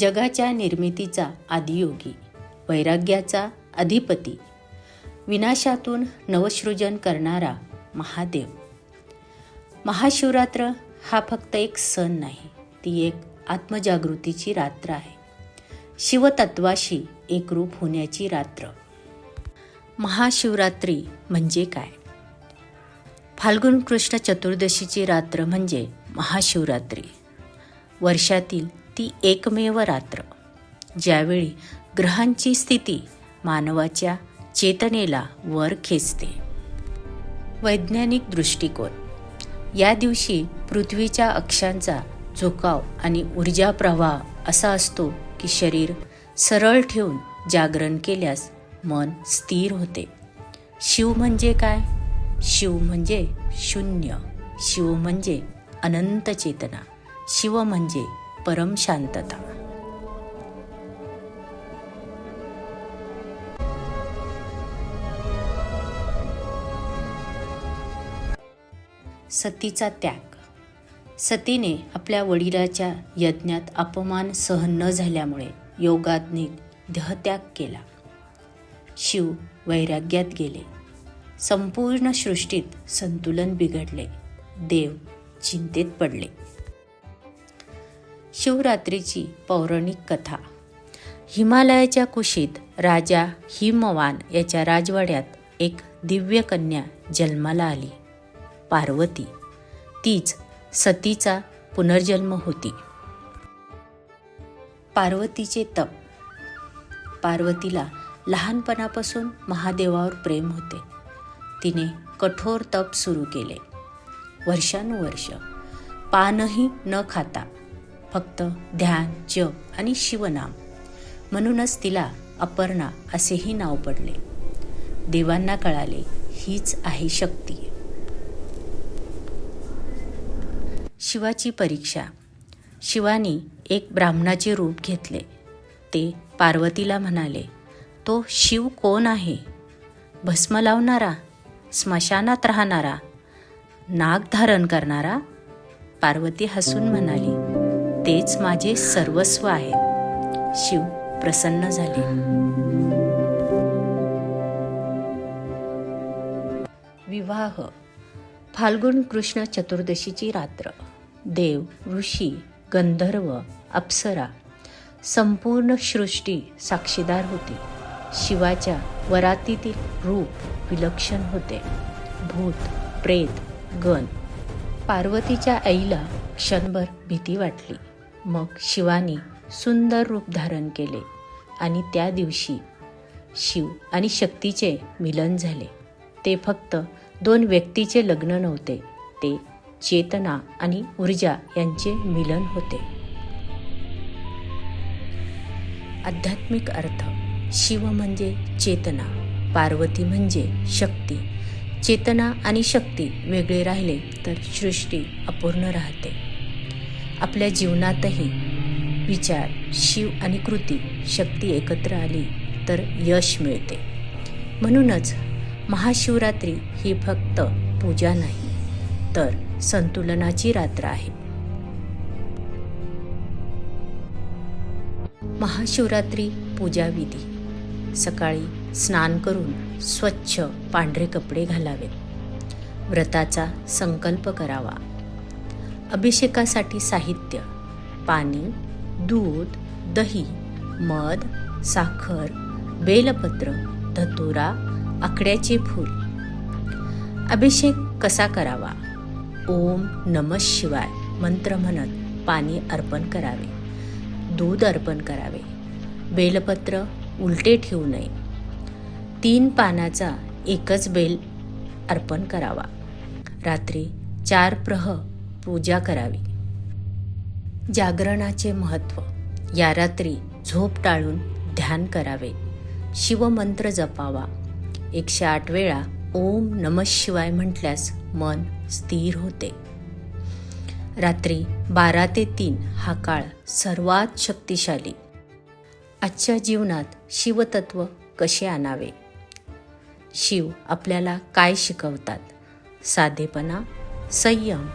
जगाच्या निर्मितीचा आदियोगी वैराग्याचा अधिपती विनाशातून नवसृजन करणारा महादेव. महाशिवरात्र हा फक्त एक सण नाही ती एक आत्मजागृतीची रात्र आहे. शिवतत्वाशी एकरूप होण्याची रात्र. महाशिवरात्री म्हणजे काय? फाल्गुन कृष्ण चतुर्दशीची रात्र म्हणजे महाशिवरात्री. वर्षातील ती एकमेव रात्र ज्यावेळी ग्रहांची स्थिती मानवाच्या चेतनेला वर खेचते. वैज्ञानिक दृष्टिकोन या दिवशी पृथ्वीच्या अक्षांचा झुकाव आणि ऊर्जा प्रवाह असा असतो की शरीर सरळ ठेवून जागरण केल्यास मन स्थिर होते. शिव म्हणजे काय? शिव म्हणजे शून्य शिव म्हणजे अनंत चेतना शिव म्हणजे परम शांतता. सतीचा त्याग. सतीने आपल्या वडिलाच्या यज्ञात अपमान सहन न झाल्यामुळे योगात्मिक देहत्याग केला. शिव वैराग्यात गेले. संपूर्ण सृष्टीत संतुलन बिघडले. देव चिंतेत पडले. शिवरात्रीची पौराणिक कथा. हिमालयाच्या कुशीत राजा हिमवान याच्या राजवाड्यात एक दिव्य कन्या जन्माला आली. पार्वती. तीच सतीचा पुनर्जन्म होती. पार्वतीचे तप. पार्वतीला लहानपणापासून महादेवावर प्रेम होते. तिने कठोर तप सुरू केले. वर्षानुवर्ष. पानही न खाता फक्त ध्यान जप आणि शिवनाम. म्हणूनच तिला अपर्णा असेही नाव पडले. देवांना कळाले हीच आहे शक्ती. शिवाची परीक्षा. शिवानी एक ब्राह्मणाचे रूप घेतले. ते पार्वतीला म्हणाले तो शिव कोण आहे? भस्म लावणारा? स्मशानात राहणारा? नाग धारण करणारा? पार्वती हसून म्हणाली तेच माझे सर्वस्व आहे. शिव प्रसन्न झाले. विवाह. फाल्गुन कृष्ण चतुर्दशीची रात्र. देव ऋषी गंधर्व अप्सरा संपूर्ण सृष्टी साक्षीदार होती. शिवाच्या वरातीतील रूप विलक्षण होते. भूत प्रेत गण. पार्वतीच्या आईला क्षणभर भीती वाटली. मग शिवाने सुंदर रूप धारण केले आणि त्या दिवशी शिव आणि शक्तीचे मिलन झाले. ते फक्त दोन व्यक्तीचे लग्न नव्हते ते चेतना आणि ऊर्जा यांचे मिलन होते. आध्यात्मिक अर्थ शिव म्हणजे चेतना पार्वती म्हणजे शक्ती. चेतना आणि शक्ती वेगळे राहिले तर सृष्टी अपूर्ण राहते. आपल्या जीवनातही विचार शिव आणि कृती शक्ती एकत्र आली तर यश मिळते. म्हणूनच महाशिवरात्री ही फक्त पूजा नाही तर संतुलनाची रात्र आहे. महाशिवरात्री पूजा विधी. सकाळी स्नान करून स्वच्छ पांढरे कपडे घालावेत. व्रताचा संकल्प करावा. अभिषेकासाठी साहित्य पाणी दूध दही मध साखर बेलपत्र धतुरा आकड्याचे फूल. अभिषेक कसा करावा? ओम नम शिवाय मंत्र म्हणत पाणी अर्पण करावे. दूध अर्पण करावे. बेलपत्र उलटे ठेवू नये. तीन पानाचा एकच बेल अर्पण करावा. रात्री चार प्रह पूजा करावी. जागरणाचे महत्त्व या रात्री झोप टाळून ध्यान करावे. शिवमंत्र जपावा. एकशे आठ वेळा ओम नम शिवाय म्हटल्यास मन स्थिर होते. रात्री बारा ते तीन हा काळ सर्वात शक्तिशाली. आजच्या जीवनात शिवतत्व कसे आणावे? शिव आपल्याला काय शिकवतात? साधेपणा संयम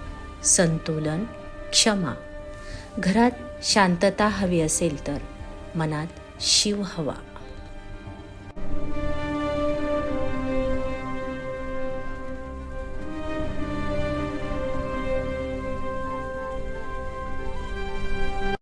संतुलन क्षमा. घरात शांतता हवी असेल तर मनात शिव हवा.